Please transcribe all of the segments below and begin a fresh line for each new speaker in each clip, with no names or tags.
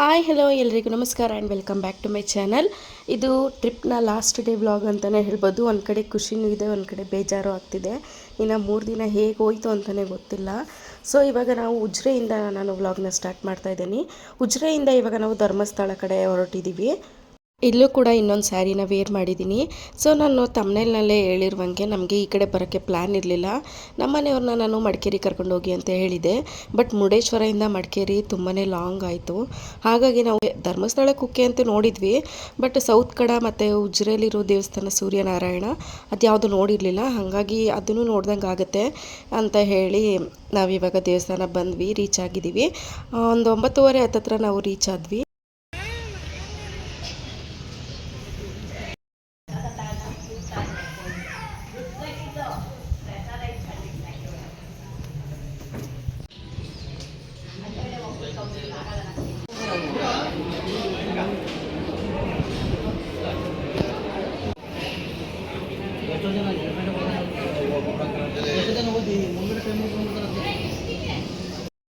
Hi hello ಎಲ್ರಿಗೂ ನಮಸ್ಕಾರ and welcome back to my channel ಇದು ಟ್ರಿಪ್ನ ಲಾಸ್ಟ್ ಡೇ ವ್ಲಾಗ್ ಅಂತಲೇ ಹೇಳ್ಬೋದು. ಒಂದು ಕಡೆ ಖುಷಿನೂ ಇದೆ, ಒಂದು ಕಡೆ ಬೇಜಾರು ಆಗ್ತಿದೆ. ಇನ್ನು ಮೂರು ದಿನ ಹೇಗೆ ಹೋಯಿತು ಅಂತಲೇ ಗೊತ್ತಿಲ್ಲ. ಸೊ ಇವಾಗ ನಾವು ಉಜ್ರೆಯಿಂದ ನಾನು ವ್ಲಾಗ್ನ ಸ್ಟಾರ್ಟ್ ಮಾಡ್ತಾ ಇದ್ದೀನಿ. ಉಜ್ರೆಯಿಂದ ಇವಾಗ ನಾವು ಧರ್ಮಸ್ಥಳ ಕಡೆ ಹೊರಟಿದ್ದೀವಿ ಇಲ್ಲೂ ಕೂಡ ಇನ್ನೊಂದು ಸ್ಯಾರಿನ ವೇರ್ ಮಾಡಿದ್ದೀನಿ ಸೊ ನಾನು ತಮ್ಮನೇಲಿನಲ್ಲೇ ಹೇಳಿರುವಂಗೆ ನಮಗೆ ಈ ಕಡೆ ಬರೋಕ್ಕೆ ಪ್ಲ್ಯಾನ್ ಇರಲಿಲ್ಲ. ನಮ್ಮ ಮನೆಯವ್ರನ್ನ ನಾನು ಮಡಿಕೇರಿ ಕರ್ಕೊಂಡು ಹೋಗಿ ಅಂತ ಹೇಳಿದೆ. ಬಟ್ ಮುರುಡೇಶ್ವರದಿಂದ ಮಡಿಕೇರಿ ತುಂಬಾ ಲಾಂಗ್ ಆಯಿತು. ಹಾಗಾಗಿ ನಾವು ಧರ್ಮಸ್ಥಳ ಕುಕ್ಕೆ ಅಂತ ನೋಡಿದ್ವಿ. ಬಟ್ ಸೌತ್ ಕಡ ಮತ್ತು ಉಜ್ರೇಲಿರೋ ದೇವಸ್ಥಾನ ಸೂರ್ಯನಾರಾಯಣ, ಅದು ಯಾವುದು ನೋಡಿರಲಿಲ್ಲ. ಹಾಗಾಗಿ ಅದನ್ನು ನೋಡ್ದಂಗೆ ಆಗುತ್ತೆ ಅಂತ ಹೇಳಿ ನಾವಿವಾಗ ದೇವಸ್ಥಾನ ಬಂದ್ವಿ ರೀಚ್ ಆಗಿದ್ದೀವಿ ಒಂದು ಒಂಬತ್ತುವರೆ ಹತ್ತತ್ರ ನಾವು ರೀಚ್ ಆದ್ವಿ.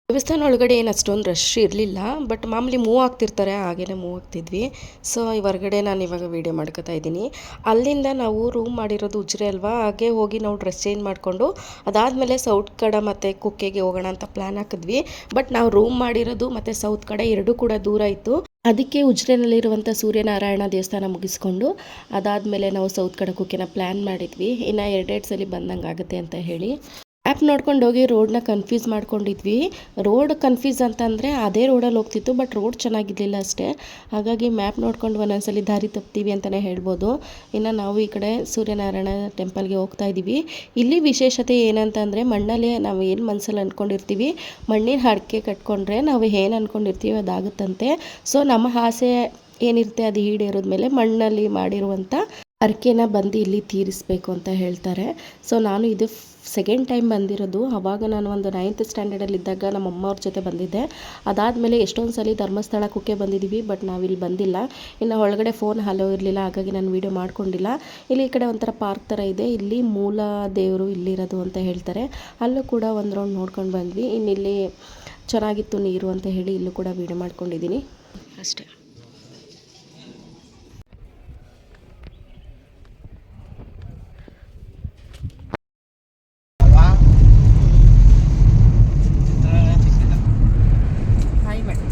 ದೇವಸ್ಥಾನ ಒಳಗಡೆ ಏನು ಅಷ್ಟೊಂದು ರಶ್ ಇರಲಿಲ್ಲ ಬಟ್ ಮಾಮೂಲಿ ಮೂವ್ ಆಗ್ತಿರ್ತಾರೆ, ಹಾಗೇನೆ ಮೂವ್ ಆಗ್ತಿದ್ವಿ. ಸೊ ಈ ಹೊರಗಡೆ ನಾನು ಇವಾಗ ವೀಡಿಯೋ ಮಾಡ್ಕೋತಾ ಇದ್ದೀನಿ. ಅಲ್ಲಿಂದ ನಾವು ರೂಮ್ ಮಾಡಿರೋದು ಉಜ್ರೆ ಅಲ್ವಾ? ಹಾಗೆ ಹೋಗಿ ನಾವು ಡ್ರೆಸ್ ಚೇಂಜ್ ಮಾಡಿಕೊಂಡು, ಅದಾದಮೇಲೆ ಸೌತ್ ಕಡ ಮತ್ತು ಕುಕ್ಕೆಗೆ ಹೋಗೋಣ ಅಂತ ಪ್ಲ್ಯಾನ್ ಹಾಕಿದ್ವಿ. ಬಟ್ ನಾವು ರೂಮ್ ಮಾಡಿರೋದು ಮತ್ತು ಸೌತ್ ಕಡೆ ಎರಡೂ ಕೂಡ ದೂರ ಇತ್ತು. ಅದಕ್ಕೆ ಉಜ್ರೆನಲ್ಲಿರುವಂಥ ಸೂರ್ಯನಾರಾಯಣ ದೇವಸ್ಥಾನ ಮುಗಿಸ್ಕೊಂಡು, ಅದಾದಮೇಲೆ ನಾವು ಸೌತ್ ಕಡೆ ಕುಕ್ಕೆನ ಪ್ಲ್ಯಾನ್ ಮಾಡಿದ್ವಿ. ಇನ್ನು ಎರಡೆರಡು ಸಲ ಬಂದಂಗೆ ಆಗುತ್ತೆ ಅಂತ ಹೇಳಿ. ಆ್ಯಪ್ ನೋಡ್ಕೊಂಡು ಹೋಗಿ ರೋಡ್ನ ಕನ್ಫ್ಯೂಸ್ ಮಾಡ್ಕೊಂಡಿದ್ವಿ. ರೋಡ್ ಕನ್ಫ್ಯೂಸ್ ಅಂತಂದರೆ ಅದೇ ರೋಡಲ್ಲಿ ಹೋಗ್ತಿತ್ತು ಬಟ್ ರೋಡ್ ಚೆನ್ನಾಗಿರಲಿಲ್ಲ ಅಷ್ಟೇ. ಹಾಗಾಗಿ ಮ್ಯಾಪ್ ನೋಡ್ಕೊಂಡು ಒಂದೊಂದ್ಸಲಿ ದಾರಿ ತಪ್ತೀವಿ ಅಂತಲೇ ಹೇಳ್ಬೋದು. ಇನ್ನು ನಾವು ಈ ಕಡೆ ಸೂರ್ಯನಾರಾಯಣ ಟೆಂಪಲ್ಗೆ ಹೋಗ್ತಾ ಇದ್ದೀವಿ ಇಲ್ಲಿ ವಿಶೇಷತೆ ಏನಂತಂದರೆ ಮಣ್ಣಲ್ಲಿ ನಾವು ಏನು ಮನಸ್ಸಲ್ಲಿ ಅಂದ್ಕೊಂಡಿರ್ತೀವಿ ಮಣ್ಣಿನ ಹಡಿಕೆ ಕಟ್ಕೊಂಡ್ರೆ ನಾವು ಏನು ಅಂದ್ಕೊಂಡಿರ್ತೀವಿ ಅದಾಗುತ್ತಂತೆ. ಸೊ ನಮ್ಮ ಆಸೆ ಏನಿರುತ್ತೆ ಅದು ಈಡೇರೋದ್ಮೇಲೆ ಮಣ್ಣಲ್ಲಿ ಮಾಡಿರುವಂಥ ಅರ್ಕೆನ ಬಂದು ಇಲ್ಲಿ ತೀರಿಸಬೇಕು ಅಂತ ಹೇಳ್ತಾರೆ. ಸೊ ನಾನು ಇದು ಸೆಕೆಂಡ್ ಟೈಮ್ ಬಂದಿರೋದು. ಆವಾಗ ನಾನು ಒಂದು ನೈನ್ತ್ ಸ್ಟ್ಯಾಂಡರ್ಡಲ್ಲಿದ್ದಾಗ ನಮ್ಮ ಅಮ್ಮ ಅವ್ರ ಜೊತೆ ಬಂದಿದ್ದೆ. ಅದಾದಮೇಲೆ ಎಷ್ಟೊಂದು ಸಲ ಧರ್ಮಸ್ಥಳ ಕುಕ್ಕೆ ಬಂದಿದ್ದೀವಿ ಬಟ್ ನಾವಿಲ್ಲಿ ಬಂದಿಲ್ಲ. ಇನ್ನು ಒಳಗಡೆ ಫೋನ್ ಹಲೋ ಇರಲಿಲ್ಲ, ಹಾಗಾಗಿ ನಾನು ವೀಡಿಯೋ ಮಾಡ್ಕೊಂಡಿಲ್ಲ. ಇಲ್ಲಿ ಈ ಕಡೆ ಒಂಥರ ಪಾರ್ಕ್ ಥರ ಇದೆ. ಇಲ್ಲಿ ಮೂಲ ದೇವರು ಇಲ್ಲಿರೋದು ಅಂತ ಹೇಳ್ತಾರೆ. ಅಲ್ಲೂ ಕೂಡ ಒಂದು ರೌಂಡ್ ನೋಡ್ಕೊಂಡು ಬಂದ್ವಿ. ಇನ್ನು ಇಲ್ಲಿ ಚೆನ್ನಾಗಿತ್ತು ನೀರು ಅಂತ ಹೇಳಿ ಇಲ್ಲೂ ಕೂಡ ವೀಡಿಯೋ ಮಾಡ್ಕೊಂಡಿದ್ದೀನಿ. ಅಷ್ಟೇ ಹಾಯ್ ಮಾಡಿ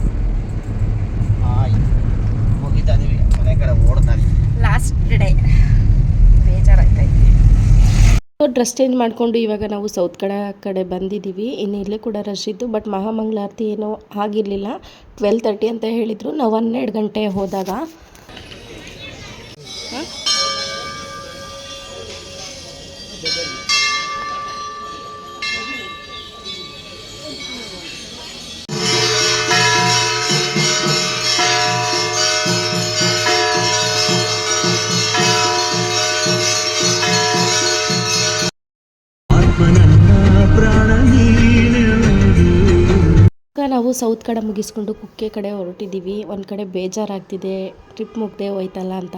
ಹೋಗಿದ್ದ ಇದೀವಿ ಮನೆ ಕಡೆ ಓಡ್ತಾನೆ
ಲಾಸ್ಟ್ ಡೇ ಬೇಜಾರಾಗ್ತಾಯಿತ್ತು ಡ್ರೆಸ್ ಚೇಂಜ್ ಮಾಡಿಕೊಂಡು ಇವಾಗ ನಾವು ಸೌತ್ ಕಡೆ ಕಡೆ ಬಂದಿದ್ದೀವಿ. ಇನ್ನು ಇಲ್ಲೇ ಕೂಡ ರಶ್ ಇತ್ತು ಬಟ್ ಮಹಾಮಂಗಳಾರತಿ ಏನೋ ಆಗಿರಲಿಲ್ಲ. ಟ್ವೆಲ್ ತರ್ಟಿ ಅಂತ ಹೇಳಿದರು. ನಾವು ಹನ್ನೆರಡು ಗಂಟೆ ಹೋದಾಗ? ನಾವು ಸೌತ್ ಕಡೆ ಮುಗಿಸ್ಕೊಂಡು ಕುಕ್ಕೆ ಕಡೆ ಹೊರಟಿದ್ದೀವಿ. ಒಂದು ಕಡೆ ಬೇಜಾರಾಗ್ತಿದೆ. ಟ್ರಿಪ್ ಮುಗ್ದೆ ಹೋಯ್ತಲ್ಲ ಅಂತ.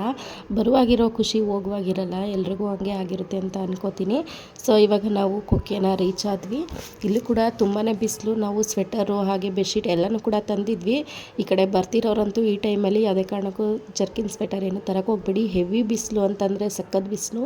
ಬರುವಾಗಿರೋ ಖುಷಿ ಹೋಗುವಾಗಿರಲ್ಲ. ಎಲ್ರಿಗೂ ಹಂಗೆ ಆಗಿರುತ್ತೆ ಅಂತ ಅನ್ಕೋತೀನಿ. ಸೊ ಇವಾಗ ನಾವು ಕುಕ್ಕೆನ ರೀಚ್ ಆದ್ವಿ. ಇಲ್ಲೂ ಕೂಡ ತುಂಬಾ ಬಿಸಿಲು, ನಾವು ಸ್ವೆಟರು ಹಾಗೆ ಬೆಡ್ಶೀಟ್ ಎಲ್ಲನೂ ಕೂಡ ತಂದಿದ್ವಿ. ಈ ಕಡೆ ಬರ್ತಿರೋರಂತೂ ಈ ಟೈಮಲ್ಲಿ ಯಾವುದೇ ಕಾರಣಕ್ಕೂ ಜರ್ಕಿನ್ ಸ್ವೆಟರ್ ಏನು ತರಕ್ಕೆ ಹೋಗ್ಬೇಡಿ. ಹೆವಿ ಬಿಸಿಲು ಅಂತಂದರೆ ಸಕ್ಕದ ಬಿಸಿಲು.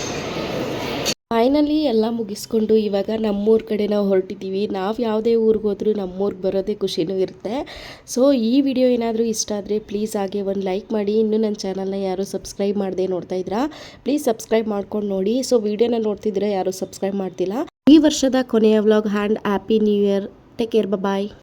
ಫೈನಲಿ ಎಲ್ಲ ಮುಗಿಸ್ಕೊಂಡು ಇವಾಗ ನಮ್ಮೂರ ಕಡೆ ನಾವು ಹೊರಟಿದ್ದೀವಿ. ನಾವು ಯಾವುದೇ ಊರಿಗೆ ಹೋದ್ರೂ ನಮ್ಮೂರಿಗೆ ಬರೋದೇ ಖುಷಿನೂ ಇರುತ್ತೆ. ಸೊ ಈ ವಿಡಿಯೋ ಏನಾದರೂ ಇಷ್ಟ ಆದರೆ ಪ್ಲೀಸ್ ಹಾಗೆ ಒಂದು ಲೈಕ್ ಮಾಡಿ. ಇನ್ನೂ ನನ್ನ ಚಾನಲ್ನ ಯಾರು ಸಬ್ಸ್ಕ್ರೈಬ್ ಮಾಡದೆ ನೋಡ್ತಾ ಇದ್ರಾ? ಪ್ಲೀಸ್ ಸಬ್ಸ್ಕ್ರೈಬ್ ಮಾಡ್ಕೊಂಡು ನೋಡಿ. ಸೊ ವಿಡಿಯೋನ ನೋಡ್ತಿದ್ರೆ ಯಾರು ಸಬ್ಸ್ಕ್ರೈಬ್ ಮಾಡ್ತಿಲ್ಲ. ಈ ವರ್ಷದ ಕೊನೆಯ vlog and happy new year take care bye